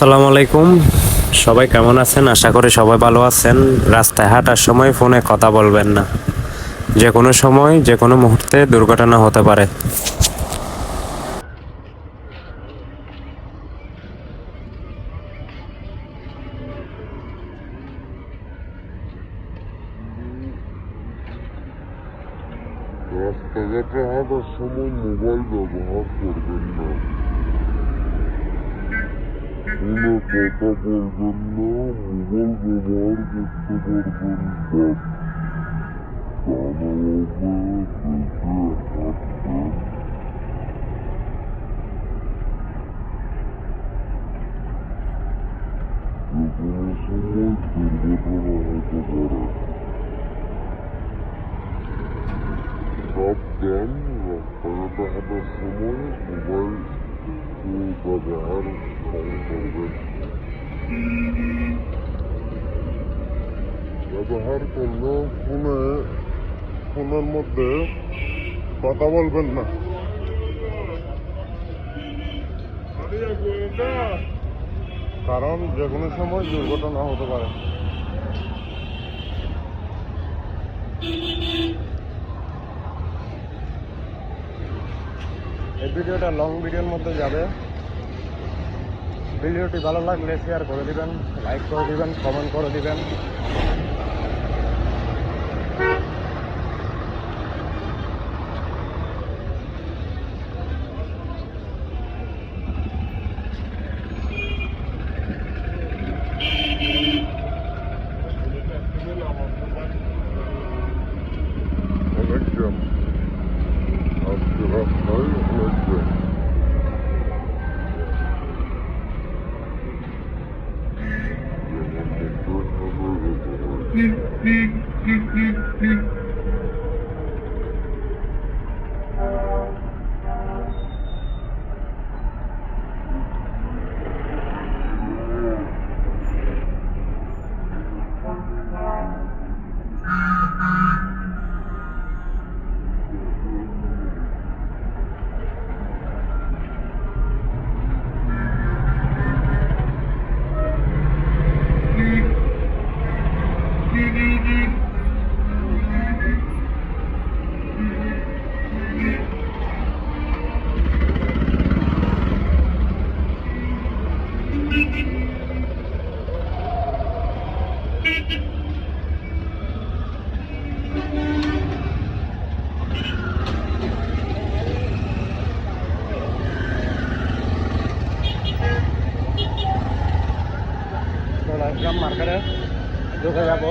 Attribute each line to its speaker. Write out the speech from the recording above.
Speaker 1: আসসালামু আলাইকুম। সবাই কেমন আছেন? আশা করি সবাই ভালো আছেন। রাস্তায় হাঁটার সময় ফোনে কথা বলবেন না। যে কোনো সময়, যে কোনো মুহূর্তে দুর্ঘটনা হতে পারে।
Speaker 2: রাস্তাঘাটে হাঁটার সময় মোবাইল ব্যবহার করবেন না। কথা বলবেন না মোবাইল ব্যবহার করতে পারবেন কোনো সময় সময় মোবাইল ব্যবহার ব্যবহার করলেও ফোনে ফোনের মধ্যে কথা বলবেন না। কারণ যে কোনো সময় দুর্ঘটনা হতে পারে।
Speaker 3: এই ভিডিওটা লং ভিডিওর মধ্যে যাবে। ভিডিওটি ভালো লাগলে শেয়ার করে দিবেন লাইক করে দিবেন কমেন্ট করে দিবেন। Mm-hmm. আসলাম মার্কেটে ঢুকে যাব।